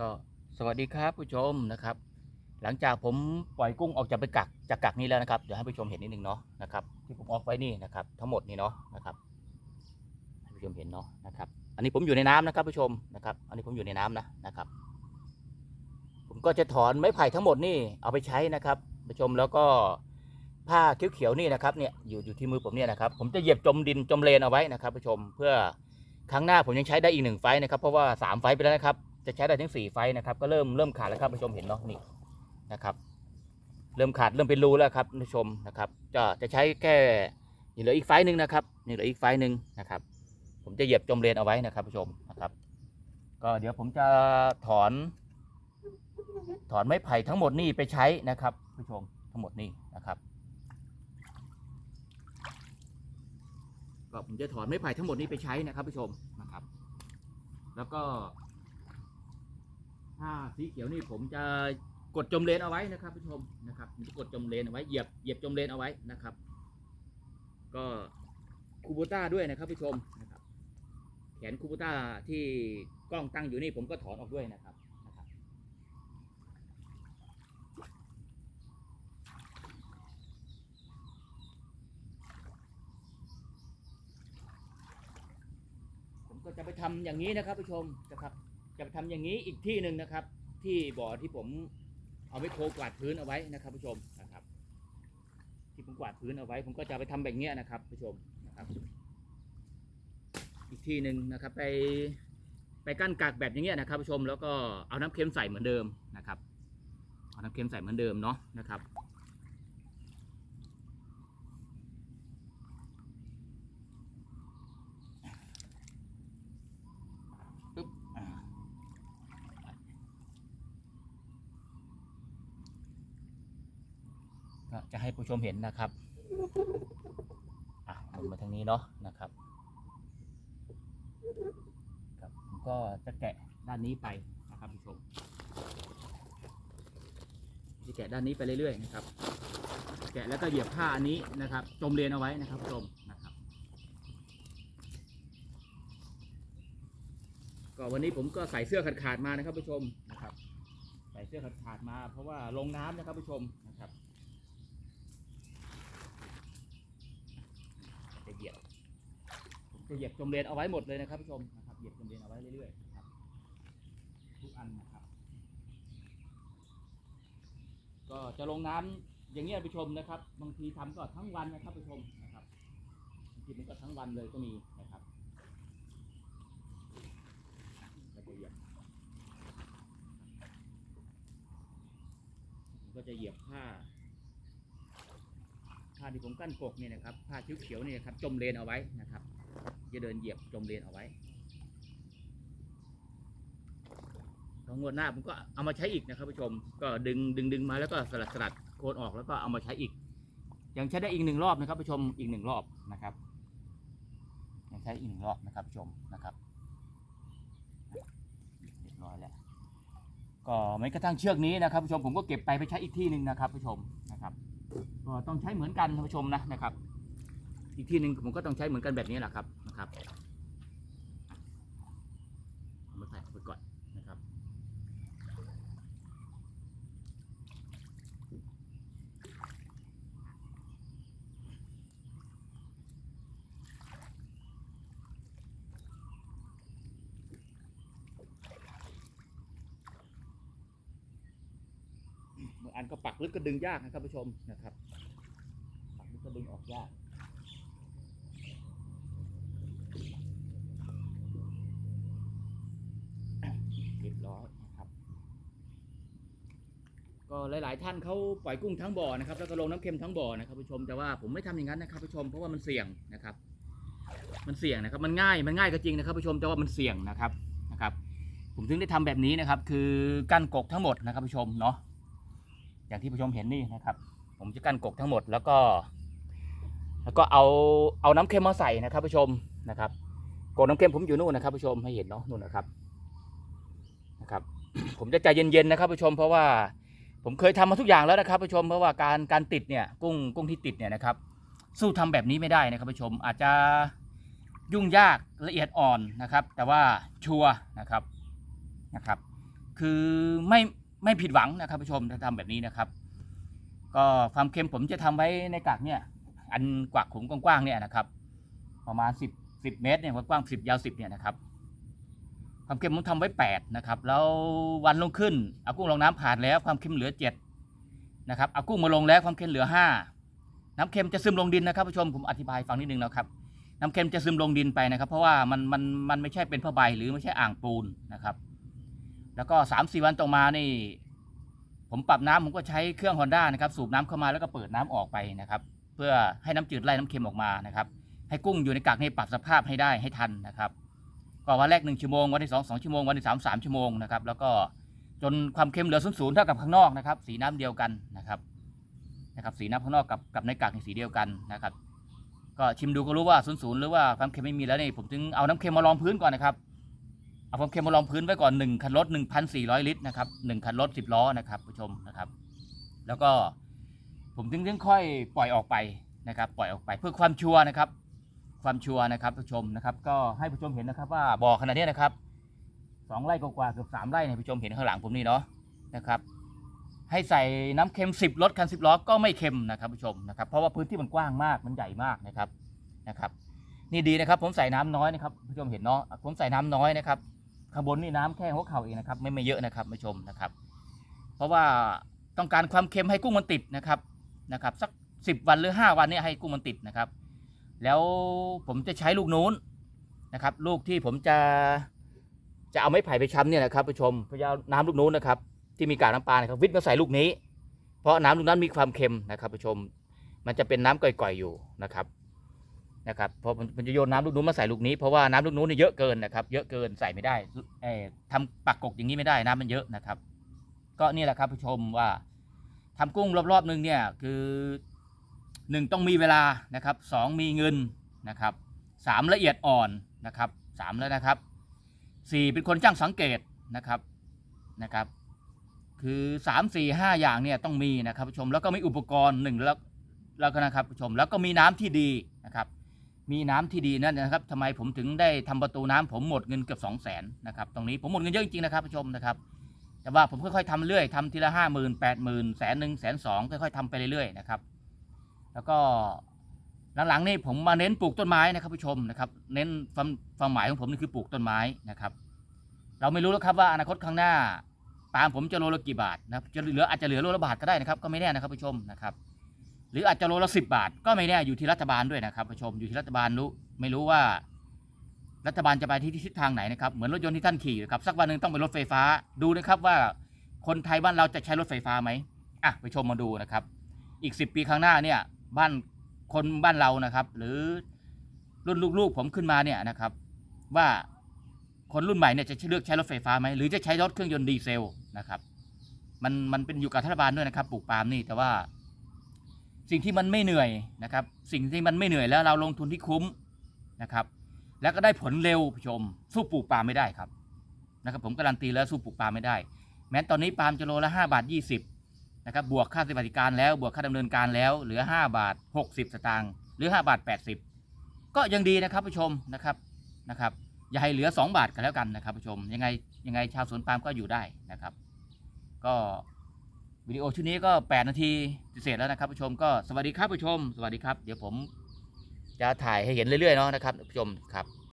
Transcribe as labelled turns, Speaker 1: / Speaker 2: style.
Speaker 1: ก็สวัสดีครับผู้ชมนะครับ หลังจากผมปล่อยกุ้งออกจากไปกักจากกักนี้แล้วนะครับเดี๋ยวให้ผู้ชมเห็นนิดนึงเนาะนะครับที่ผมออกไว้นี่นะครับ ทั้งหมดนี่เนาะนะครับให้ผู้ชมเห็นเนาะนะครับ อันนี้ผมอยู่ในน้ำนะครับผู้ชมนะครับ อันนี้ผมอยู่ในน้ำนะนะครับ ผมก็จะถอนไม้ไผ่ทั้งหมดนี่เอาไปใช้นะครับผู้ชมแล้วก็ผ้าเขียวๆนี่นะครับเนี่ยอยู่อยู่ที่มือผมเนี่ยนะครับ ผมจะเหยียบจมดินจมเลนเอาไว้นะครับผู้ชมเพื่อครั้งหน้าผมยังใช้ได้อีกหนึ่งไฟนะครับ เพราะว่าสามไฟไปแล้วนะครับ จะใช้ได้ถึงสี่ไฟนะครับ ก็เริ่มเริ่มขาดแล้วครับผู้ชมเห็นเนาะนี่นะครับ เริ่มขาดเริ่มเป็นรูแล้วครับผู้ชมนะครับ จะจะใช้แค่นี่เหลืออีกไฟหนึ่งนะครับนี่เหลืออีกไฟหนึ่งนะครับ ผมจะเหยียบจมเลนเอาไว้นะครับผู้ชมนะครับ ก็เดี๋ยวผมจะถอน ถอนไม้ไผ่ทั้งหมดนี่ไปใช้นะครับผู้ชมทั้งหมดนี่นะครับก็ผมจะถอนไม้ไผ่ทั้งหมดนี้ไปใช้นะครับผู้ชมนะครับ แล้วก็ ถ้าสีเขียวนี่ผมจะกดจมเลนเอาไว้นะครับผู้ชมนะครับจะกดจมเลนเอาไว้เหยียบเหยียบจมเลนเอาไว้นะครับ ก็คูโบต้าด้วยนะครับผู้ชมนะครับ แขนคูโบต้าที่กล้องตั้งอยู่นี่ผมก็ถอนออกด้วยนะครับนะครับผมก็จะไปทำอย่างนี้นะครับผู้ชมนะครับ จะไปทำอย่างนี้อีกที่หนึ่งนะครับ ที่บ่อที่ผมเอาไว้โครกวาดพื้นเอาไว้นะครับผู้ชมนะครับ ที่ผมกวาดพื้นเอาไว้ ผมก็จะไปทำแบบนี้นะครับผู้ชมนะครับ อีกที่หนึ่งนะครับ ไปไปกั้นกากแบบอย่างเงี้ยนะครับผู้ชมแล้วก็เอาน้ำเค็มใส่เหมือนเดิมนะครับ เอาน้ำเค็มใส่เหมือนเดิมเนาะนะครับ ปึ๊บอ่าก็ จะให้ผู้ชมเห็นนะครับอะหมุนมาทางนี้เนาะนะครับครับผมก็จะแกะด้านนี้ไปนะครับผู้ชมจะแกะด้านนี้ไปเรื่อยๆนะครับ แกะแล้วก็เหยียบผ้าอันนี้นะครับ จมเลนเอาไว้นะครับผู้ชมนะครับ ก็วันนี้ผมก็ใส่เสื้อขาดขาดๆมานะครับผู้ชมนะครับ ใส่เสื้อขาดขาดๆมาเพราะว่าลงน้ำนะครับผู้ชมนะครับจะ เหยียบผมจะเหยียบจมเลนเอาไว้หมดเลยนะครับผู้ชมนะครับเหยียบจมเลนเอาไว้เรื่อยๆครับทุกอันนะครับ ก็จะลงน้ำอย่างเงี้ยผู้ชมนะครับ บางทีทำก็ทั้งวันนะครับผู้ชมนะครับบางทีมันก็ทั้งวันเลยก็มีนะครับแล้วก็เหยียบก็จะเหยียบผ้า ผ้าที่ผมกั้นกกเนี่ยนะครับผ้าชิ้วเขียวเนี่ยนะครับจมเลนเอาไว้นะครับจะเดินเหยียบจมเลนเอาไว้แล้วงวดหน้าผมก็เอามาใช้อีกนะครับผู้ชม ก็ดึงดึงดึงมาแล้วก็สลัดสลัดโคนออกแล้วก็เอามาใช้อีก ยังใช้ได้อีกหนึ่งรอบนะครับผู้ชมอีกหนึ่งรอบนะครับยังใช้อีกหนึ่งรอบนะครับผู้ชมนะครับเรียบร้อยแล้วก็แม้กระทั่งเชือกนี้นะครับผู้ชมผมก็เก็บไปไปใช้อีกที่หนึ่งนะครับผู้ชมนะครับ ก็ต้องใช้เหมือนกันท่านผู้ชมนะนะครับ อีกที่หนึ่งผมก็ต้องใช้เหมือนกันแบบนี้แหละครับนะครับเอามาใส่เข้าไปก่อนนะครับ บาง อันก็ปักลึกก็ดึงยากนะครับผู้ชมนะครับ ปักลึกก็ดึงออกยากเรียบร้อยนะครับ ก็หลาย ๆ ท่านเขาปล่อยกุ้งทั้งบ่อนะครับแล้วก็ลงน้ำเค็มทั้งบ่อนะครับผู้ชมแต่ว่าผมไม่ทำอย่างนั้นนะครับผู้ชมเพราะว่ามันเสี่ยงนะครับ มันเสี่ยงนะครับมันง่ายมันง่ายก็จริงนะครับผู้ชมแต่ว่ามันเสี่ยงนะครับนะครับ ผมถึงได้ทำแบบนี้นะครับ คือกั้นกกทั้งหมดนะครับผู้ชมเนาะ อย่างที่ผู้ชมเห็นนี่นะครับ ผมจะกั้นกกทั้งหมดแล้วก็ แล้วก็เอาเอาน้ำเค็มมาใส่นะครับผู้ชมนะครับกกน้ำเค็มผมอยู่นู่นนะครับผู้ชมให้เห็นเนาะนู่นนะครับนะครับ ผมจะใจเย็นๆนะครับผู้ชม เพราะว่าผมเคยทำมาทุกอย่างแล้วนะครับผู้ชม เพราะว่าการการติดเนี่ยกุ้งกุ้งที่ติดเนี่ยนะครับ สู้ทำแบบนี้ไม่ได้นะครับผู้ชมอาจจะยุ่งยากละเอียดอ่อนนะครับ แต่ว่าชัวนะครับนะครับ คือไม่ ไม่ผิดหวังนะครับผู้ชมถ้าทำแบบนี้นะครับ ก็ความเค็มผมจะทำไว้ในกากเนี่ย อันกวักขุมกว้างๆเนี่ยนะครับ ประมาณสิบสิบเมตรเนี่ยกว้างสิบยาวสิบเนี่ยนะครับ ความเค็มผมทำไว้แปดนะครับแล้ววันลงขึ้นเอากุ้งลงน้ำผ่านแล้วความเค็มเหลือเจ็ดนะครับเอากุ้งมาลงแล้วความเค็มเหลือห้าน้ำเค็มจะซึมลงดินนะครับผู้ชมผมอธิบายฟังนิดนึงนะครับน้ำเค็มจะซึมลงดินไปนะครับ เพราะว่ามันมันมันไม่ใช่เป็นผ้าใบหรือไม่ใช่อ่างปูนนะครับ แล้วก็สามสี่วันต่อมานี่ ผมปรับน้ำผมก็ใช้เครื่องฮอนด้านะครับ สูบน้ำเข้ามาแล้วก็เปิดน้ำออกไปนะครับ เพื่อให้น้ำจืดไล่น้ำเค็มออกมานะครับ ให้กุ้งอยู่ในกากให้ปรับสภาพให้ได้ให้ทันนะครับ ก็วันแรกหนึ่งชั่วโมงวันที่สองสองชั่วโมงวันที่สามสามชั่วโมงนะครับ แล้วก็จนความเค็มเหลือศูนย์ศูนย์เท่ากับข้างนอกนะครับ สีน้ำเดียวกันนะครับนะครับ สีน้ำข้างนอกกับกับในกากในสีเดียวกันนะครับ ก็ชิมดูก็รู้ว่าศูนย์ศูนย์หรือว่าความเค็มไม่มีแล้วนี่ผมถึงเอาน้ำเค็มมาลองพื้นก่อนนะครับ เอาความเคมาลองพื้นไว้ก่อนหนึ่งคันรถหนึ่งพันสี่ร้อยลิตรนะครับหนึ่งคันรถสิบล้อนะครับผู้ชมนะครับ แล้วก็ผมถึงถึงค่อยปล่อยออกไปนะครับ ปล่อยออกไปเพื่อความชัวร์นะครับ ความชัวร์นะครับผู้ชมนะครับ ก็ให้ผู้ชมเห็นนะครับ ว่าบ่อขนาดนี้นะครับสองไร่กว่าเกือบสามไร่เนี่ยผู้ชมเห็นข้างหลังผมนี่เนาะนะครับ ให้ใส่น้ำเค็มสิบรถคันสิบล้อก็ไม่เค็มนะครับผู้ชมนะครับเพราะว่าพื้นที่มันกว้างมากมันใหญ่มากนะครับนะครับ นี่ดีนะครับ ผมใส่น้ำน้อยนะครับผู้ชมเห็นเนาะผมใส่น้ำน้อยนะครับ ข้างบนนี่น้ำแค่หัวเข่าเองนะครับ ไม่ไม่เยอะนะครับผู้ชมนะครับ เพราะว่าต้องการความเค็มให้กุ้งมันติดนะครับนะครับ สักสิบวันหรือห้าวันนี่ยให้กุ้งมันติดนะครับ แล้วผมจะใช้ลูกนู้นนะครับ ลูกที่ผมจะจะเอาไม้ไผ่ไปช้ำเนี่ยนะครับผู้ชมพยายามน้ำลูกนู้นนะครับ ที่มีกากน้ำปลานะครับวิทย์มาใส่ลูกนี้ เพราะน้ำลูกนั้นมีความเค็มนะครับผู้ชม มันจะเป็นน้ำก่อยๆอยู่นะครับ นะครับเพราะมันจะโยนน้ำลูกนู้นมาใส่ลูกนี้เพราะว่าน้ำลูกนู้นเนี่ยเยอะเกินนะครับ เยอะเกินใส่ไม่ได้เอ่อทำปักกกอย่างนี้ไม่ได้น้ำมันเยอะนะครับ ก็นี่แหละครับผู้ชมว่าทำกุ้งรอบๆหนึ่งเนี่ยคือหนึ่งต้องมีเวลานะครับสองมีเงินนะครับสามละเอียดอ่อนนะครับสามแล้วนะครับสี่เป็นคนช่างสังเกตนะครับนะครับคือสามสี่ห้าอย่างเนี่ยต้องมีนะครับผู้ชมแล้วก็มีอุปกรณ์หนึ่งแล้วแล้วก็นะครับผู้ชมแล้วก็มีน้ำที่ดีนะครับ มีน้ำที่ดีนั่นนะครับทำไมผมถึงได้ทำประตูน้ำผมหมดเงินเกือบสองแสนนะครับตรงนี้ผมหมดเงินเยอะจริงๆนะครับผู้ชมนะครับแต่ว่าผมค่อยๆทำเรื่อยทำทีละห้าหมื่นแปดหมื่นแสนหนึ่งแสนสองค่อยๆทำไปเรื่อยๆนะครับแล้วก็หลังๆนี่ผมมาเน้นปลูกต้นไม้นะครับผู้ชมนะครับเน้นความความหมายของผมนี่คือปลูกต้นไม้นะครับ เราไม่รู้แล้วครับว่าอนาคตข้างหน้าปาล์มผมจะโลละกี่บาทนะจะเหลืออาจจะเหลือโลละบาทก็ได้นะครับ ก็ไม่แน่นะครับผู้ชมนะครับ หรืออาจจะโลละสิบบาท ก็ไม่แน่อยู่ที่รัฐบาลด้วยนะครับผู้ชมอยู่ที่รัฐบาลรู้ไม่รู้ว่า รัฐบาลจะไปที่ทิศทางไหนนะครับเหมือนรถยนต์ที่ท่านขี่นะครับสักวันหนึ่งต้องเป็นรถไฟฟ้าดูนะครับว่าคนไทยบ้านเราจะใช้รถไฟฟ้าไหมอะไปชมมาดูนะครับ อีกสิบปีข้างหน้าเนี่ยบ้านคนบ้านเรานะครับ หรือรุ่นลูกๆผมขึ้นมาเนี่ยนะครับ ว่าคนรุ่นใหม่เนี่ยจะเลือกใช้รถไฟฟ้าไหมหรือจะใช้รถเครื่องยนต์ดีเซลนะครับ มันมันเป็นอยู่กับรัฐบาลด้วยนะครับปลูกปาล์มนี่แต่ว่า สิ่งที่มันไม่เหนื่อยนะครับ สิ่งที่มันไม่เหนื่อยแล้วเราลงทุนที่คุ้มนะครับ แล้วก็ได้ผลเร็วผู้ชม สู้ปลูกปล์มไม่ได้ครับนะครับ ผมการันตีแล้วสู้ปลูกปล์มไม่ได้ แม้ตอนนี้ปาล์มจะโลละห้าบาทยี่สิบนะครับบวกค่าสวัสดิการแล้วบวกค่าดำเนินการแล้วเหลือห้าบาทหกสิบสตางค์หรือห้าบาทแปดสิบก็ยังดีนะครับผู้ชมนะครับนะครับ อย่าให้เหลือสองบาทกันแล้วกันนะครับผู้ชมยังไงยังไงชาวสวนปาล์มก็อยู่ได้นะครับ ก็ วิดีโอชุดนี้ก็ 8 นาทีเสร็จแล้วนะครับผู้ชมก็สวัสดีครับผู้ชม สวัสดีครับ เดี๋ยวผมจะถ่ายให้เห็นเรื่อยๆเนาะนะครับผู้ชมครับ